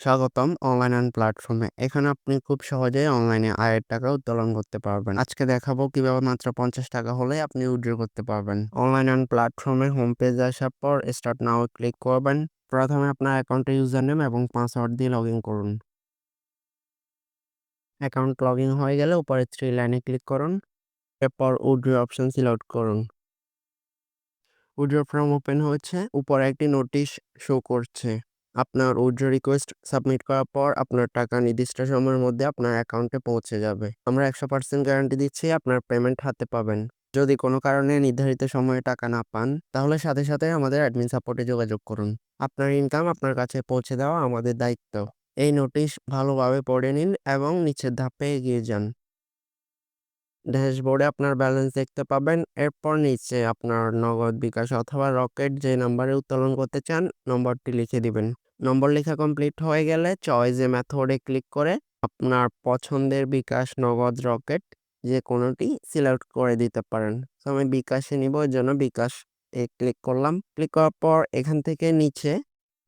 স্বাগতম online and প্ল্যাটফর্মে। এখানে আপনি খুব সহজেই অনলাইনে আয়ের টাকা উত্তোলন করতে পারবেন। আজকে দেখাবো কীভাবে মাত্র পঞ্চাশ টাকা হলে আপনি উইথড্র করতে পারবেন। অনলাইন অ্যান্ড প্ল্যাটফর্মে হোম পেজে আসার পর স্টার্ট নাও ক্লিক করবেন। প্রথমে আপনার অ্যাকাউন্টে ইউজার নেম এবং পাসওয়ার্ড দিয়ে লগ ইন করুন। অ্যাকাউন্ট লগ ইন হয়ে গেলে উপরে থ্রি লাইনে ক্লিক করুন। এরপর উইড্রো অপশন সিলেক্ট করুন। উইড্রো ফর্ম ওপেন হয়েছে। উপরে একটি নোটিশ শো করছে। আপনার উইথড্র রিকোয়েস্ট সাবমিট করার পর আপনার টাকা নির্দিষ্ট সময়ের মধ্যে আপনার অ্যাকাউন্টে পৌঁছে যাবে। আমরা একশো পার্সেন্ট গ্যারান্টি দিচ্ছি আপনার পেমেন্ট হাতে পাবেন। যদি কোনো কারণে নির্ধারিত সময়ে টাকা না পান, তাহলে সাথে সাথে আমাদের অ্যাডমিন সাপোর্টে যোগাযোগ করুন। আপনার ইনকাম আপনার কাছে পৌঁছে দেওয়া আমাদের দায়িত্ব। এই নোটিশ ভালোভাবে পড়ে নিন এবং নিচের ধাপে এগিয়ে যান। ড্যাশবোর্ডে আপনার ব্যালেন্স দেখতে পাবেন। এরপর নিচে আপনার নগদ বিকাশ অথবা রকেট যে নাম্বারে উত্তোলন করতে চান, নম্বরটি লিখে দিবেন। নম্বর লেখা কমপ্লিট হয়ে গেলে চয়েসে মেথডে ক্লিক করে আপনার পছন্দের বিকাশ, নগদ, রকেট যে কোনোটি সিলেক্ট করে দিতে পারেন। তো আমি বিকাশে নিব এর জন্য বিকাশ এ ক্লিক করলাম। ক্লিক করার পর এখান থেকে নিচে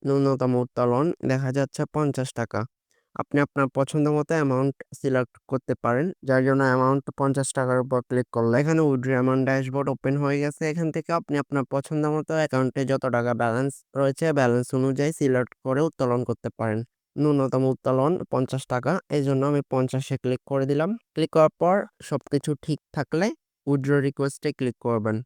ন্যূনতম উত্তোলন দেখা যাচ্ছে পঞ্চাশ টাকা। আপনি আপনার পছন্দ মতো অ্যামাউন্ট সিলেক্ট করতে পারেন। যার জন্য অ্যামাউন্ট পঞ্চাশ টাকার উপর ক্লিক করলে এখানে উইড্রো অ্যামাউন্ট ড্যাশবোর্ড ওপেন হয়ে গেছে। এখান থেকে আপনি আপনার পছন্দ মতো অ্যাকাউন্টে যত টাকা ব্যালেন্স রয়েছে ব্যালেন্স অনুযায়ী সিলেক্ট করে উত্তোলন করতে পারেন। ন্যূনতম উত্তোলন পঞ্চাশ টাকা। এই জন্য আমি পঞ্চাশে ক্লিক করে দিলাম। ক্লিক করার পর সব কিছু ঠিক থাকলে উইড্রো রিকোয়েস্টে ক্লিক করবেন।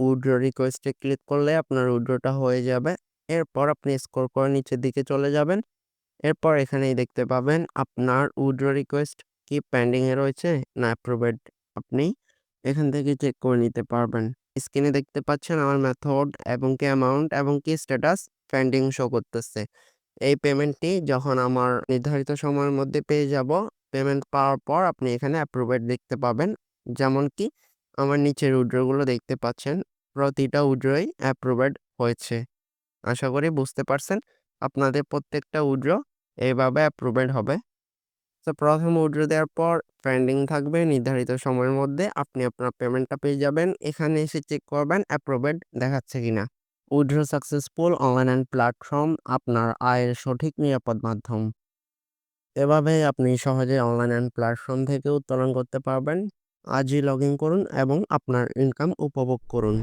উইড্রো রিকোয়েস্টে ক্লিক করলে আপনার উইড্রোটা হয়ে যাবে। এরপর আপনি স্কোর করে নিচের দিকে চলে যাবেন। এরপর এখানেই দেখতে পাবেন আপনার উইথড্র রিকোয়েস্ট কি পেন্ডিংয়ে রয়েছে, না অ্যাপ্রুভেড আপনি। এখান থেকে চেক করে নিতে পারবেন। স্ক্রিনে দেখতে পাচ্ছেন আমার মেথড এবং কি অ্যামাউন্ট এবং কি স্ট্যাটাস পেন্ডিং শো করতেছে। এই পেমেন্টটি যখন আমার নির্ধারিত সময়ের মধ্যে পেয়ে যাব, পেমেন্ট পাওয়ার পর আপনি এখানে অ্যাপ্রুভেড দেখতে পাবেন। যেমন কি আমার নিচের উইথড্রগুলো দেখতে পাচ্ছেন, প্রতিটা উইথড্রই অ্যাপ্রুভেড হয়েছে। আশা করি বুঝতে পারছেন। আপনাদের প্রত্যেকটা উইথড্র এইভাবে অ্যাপ্রুভেড হবে। তো প্রথম উইথড্র দেওয়ার পর পেন্ডিং থাকবে, নির্ধারিত সময়ের মধ্যে আপনি আপনার পেমেন্টটা পেয়ে যাবেন। এখানে এসে চেক করবেন অ্যাপ্রুভেড দেখাচ্ছে কিনা। উইথড্র সাকসেসফুল অনলাইন প্ল্যাটফর্ম আপনার আয়ের সঠিক নিরাপদ মাধ্যম। এভাবেই আপনি সহজে অনলাইন প্ল্যাটফর্ম থেকে উত্তোলন করতে পারবেন। আজই লগ ইন করুন এবং আপনার ইনকাম উপভোগ করুন।